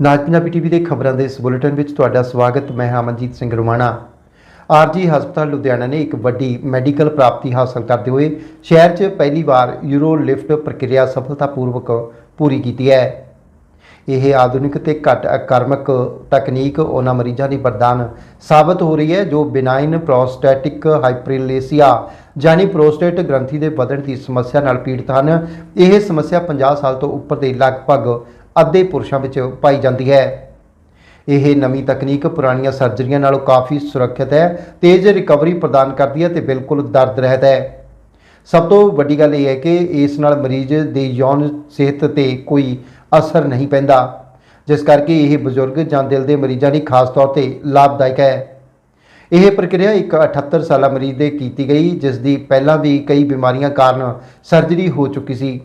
ਨਾਜ Punjabi TV ਦੇ ਖਬਰਾਂ ਦੇ ਇਸ ਬੁਲੇਟਿਨ ਵਿੱਚ ਤੁਹਾਡਾ ਸਵਾਗਤ, ਮੈਂ ਹਾਂ ਅਮਨਜੀਤ ਸਿੰਘ ਰੁਮਾਣਾ। ਆਰਜੀ ਹਸਪਤਾਲ ਲੁਧਿਆਣਾ ਨੇ ਇੱਕ ਵੱਡੀ ਮੈਡੀਕਲ ਪ੍ਰਾਪਤੀ ਹਾਸਲ ਕਰਦੇ ਹੋਏ ਸ਼ਹਿਰ 'ਚ ਪਹਿਲੀ ਵਾਰ ਯੂਰੋ ਲਿਫਟ ਪ੍ਰਕਿਰਿਆ ਸਫਲਤਾਪੂਰਵਕ ਪੂਰੀ ਕੀਤੀ ਹੈ। ਇਹ ਆਧੁਨਿਕ ਤੇ ਘੱਟ ਆਕਰਮਕ ਤਕਨੀਕ ਉਹਨਾਂ ਮਰੀਜ਼ਾਂ ਦੀ ਵਰਦਾਨ ਸਾਬਤ ਹੋ ਰਹੀ ਹੈ, ਜੋ ਬਿਨਾਈਨ ਪ੍ਰੋਸਟੈਟਿਕ ਹਾਈਪਰਲੇਸੀਆ ਜਾਨੀ ਪ੍ਰੋਸਟੇਟ ਗ੍ਰੰਥੀ ਦੇ ਵਧਣ ਦੀ ਸਮੱਸਿਆ ਨਾਲ ਪੀੜਤ ਹਨ। ਇਹ ਸਮੱਸਿਆ 50 ਸਾਲ ਤੋਂ ਉੱਪਰ ਦੇ ਲਗਭਗ ਅੱਧੇ ਪੁਰਸ਼ਾਂ ਵਿੱਚ ਪਾਈ ਜਾਂਦੀ ਹੈ। ਇਹ ਨਵੀਂ ਤਕਨੀਕ ਪੁਰਾਣੀਆਂ ਸਰਜਰੀਆਂ ਨਾਲੋਂ ਕਾਫੀ ਸੁਰੱਖਿਅਤ ਹੈ, ਤੇਜ਼ ਰਿਕਵਰੀ ਪ੍ਰਦਾਨ ਕਰਦੀ ਹੈ ਤੇ ਬਿਲਕੁਲ ਦਰਦ ਰਹਿਤ ਹੈ। ਸਭ ਤੋਂ ਵੱਡੀ ਗੱਲ ਇਹ ਹੈ ਕਿ ਇਸ ਨਾਲ ਮਰੀਜ਼ ਦੀ ਯੌਨ ਸਿਹਤ ਤੇ ਕੋਈ ਅਸਰ ਨਹੀਂ ਪੈਂਦਾ, ਜਿਸ ਕਰਕੇ ਇਹ ਬਜ਼ੁਰਗ ਜਾਂ ਦਿਲ ਦੇ ਮਰੀਜ਼ਾਂ ਲਈ ਖਾਸ ਤੌਰ ਤੇ ਲਾਭਦਾਇਕ ਹੈ। ਇਹ ਪ੍ਰਕਿਰਿਆ ਇੱਕ 78 ਸਾਲਾ ਮਰੀਜ਼ ਦੇ ਕੀਤੀ ਗਈ, ਜਿਸ ਦੀ ਪਹਿਲਾਂ ਵੀ ਕਈ ਬਿਮਾਰੀਆਂ ਕਾਰਨ ਸਰਜਰੀ ਹੋ ਚੁੱਕੀ ਸੀ।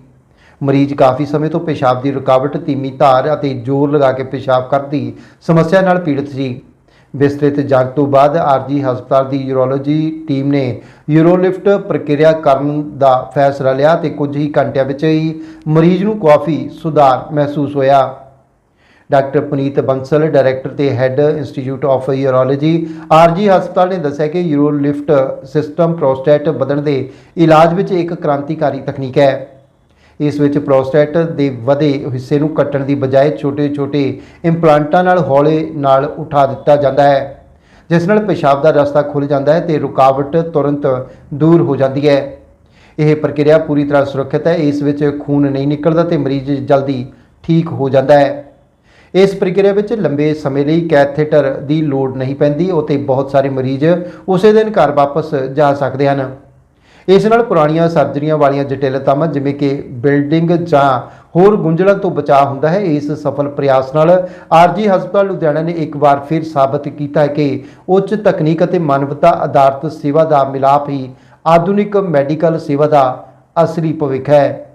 ਮਰੀਜ਼ ਕਾਫੀ ਸਮੇਂ ਤੋਂ ਪਿਸ਼ਾਬ ਦੀ ਰੁਕਾਵਟ, ਧੀਮੀ ਧਾਰ ਅਤੇ ਜ਼ੋਰ ਲਗਾ ਕੇ ਪਿਸ਼ਾਬ ਕਰਨ ਦੀ ਸਮੱਸਿਆ ਨਾਲ ਪੀੜਤ ਸੀ। ਵਿਸਤ੍ਰਿਤ ਜਾਂਚ ਤੋਂ ਬਾਅਦ ਆਰਜੀ ਹਸਪਤਾਲ ਦੀ ਯੂਰੋਲੋਜੀ ਟੀਮ ਨੇ ਯੂਰੋਲਿਫਟ ਪ੍ਰਕਿਰਿਆ ਕਰਨ ਦਾ ਫੈਸਲਾ ਲਿਆ ਤੇ ਕੁਝ ਹੀ ਘੰਟਿਆਂ ਵਿੱਚ ਹੀ ਮਰੀਜ਼ ਨੂੰ ਕਾਫੀ ਸੁਧਾਰ ਮਹਿਸੂਸ ਹੋਇਆ। ਡਾਕਟਰ ਪੁਨੀਤ ਬੰਸਲ, ਡਾਇਰੈਕਟਰ ਤੇ head institute of urology, RG ਹਸਪਤਾਲ ਨੇ ਦੱਸਿਆ ਕਿ ਯੂਰੋਲਿਫਟ ਸਿਸਟਮ ਪ੍ਰੋਸਟੇਟ ਵਧਣ ਦੇ ਇਲਾਜ ਵਿੱਚ ਇੱਕ ਕ੍ਰਾਂਤੀਕਾਰੀ ਤਕਨੀਕ ਹੈ। ਇਸ ਵਿੱਚ ਪ੍ਰੋਸਟੇਟ ਦੇ ਵਧੇ ਹਿੱਸੇ ਨੂੰ ਕੱਟਣ ਦੀ ਬਜਾਏ ਛੋਟੇ-ਛੋਟੇ ਇੰਪਲਾਂਟਾਂ ਨਾਲ ਹੌਲੇ ਨਾਲ ਉਠਾ ਦਿੱਤਾ ਜਾਂਦਾ ਹੈ, ਜਿਸ ਨਾਲ ਪਿਸ਼ਾਬ ਦਾ ਰਸਤਾ ਖੁੱਲ ਜਾਂਦਾ ਹੈ ਤੇ ਰੁਕਾਵਟ ਤੁਰੰਤ ਦੂਰ ਹੋ ਜਾਂਦੀ ਹੈ। ਇਹ ਪ੍ਰਕਿਰਿਆ ਪੂਰੀ ਤਰ੍ਹਾਂ ਸੁਰੱਖਿਅਤ ਹੈ। ਇਸ ਵਿੱਚ ਖੂਨ ਨਹੀਂ ਨਿਕਲਦਾ ਤੇ ਮਰੀਜ਼ ਜਲਦੀ ਠੀਕ ਹੋ ਜਾਂਦਾ ਹੈ। ਇਸ ਪ੍ਰਕਿਰਿਆ ਵਿੱਚ ਲੰਬੇ ਸਮੇਂ ਲਈ ਕੈਥੇਟਰ ਦੀ ਲੋੜ ਨਹੀਂ ਪੈਂਦੀ ਅਤੇ ਬਹੁਤ ਸਾਰੇ ਮਰੀਜ਼ ਉਸੇ ਦਿਨ ਘਰ ਵਾਪਸ ਜਾ ਸਕਦੇ ਹਨ। ਇਸ ਨਾਲ ਪੁਰਾਣੀਆਂ ਸਰਜਰੀਆਂ ਵਾਲੀਆਂ ਜਟਿਲਤਾਵਾਂ ਜਿਵੇਂ ਕਿ ਬਿਲਡਿੰਗ ਜਾਂ ਹੋਰ ਗੁੰਝਲਾਂ ਤੋਂ ਬਚਾਅ ਹੁੰਦਾ ਹੈ, ਇਸ ਸਫਲ ਪ੍ਰਯਾਸ ਨਾਲ ਆਰਜੀ ਹਸਪਤਾਲ ਲੁਧਿਆਣਾ ਨੇ ਇੱਕ ਵਾਰ ਫਿਰ ਸਾਬਤ ਕੀਤਾ ਹੈ ਕਿ ਉੱਚ ਤਕਨੀਕ ਅਤੇ ਮਾਨਵਤਾ ਆਧਾਰਿਤ ਸੇਵਾ ਦਾ ਮਿਲਾਪ ਹੀ ਆਧੁਨਿਕ ਮੈਡੀਕਲ ਸੇਵਾ ਦਾ ਅਸਲੀ ਭਵਿੱਖ ਹੈ।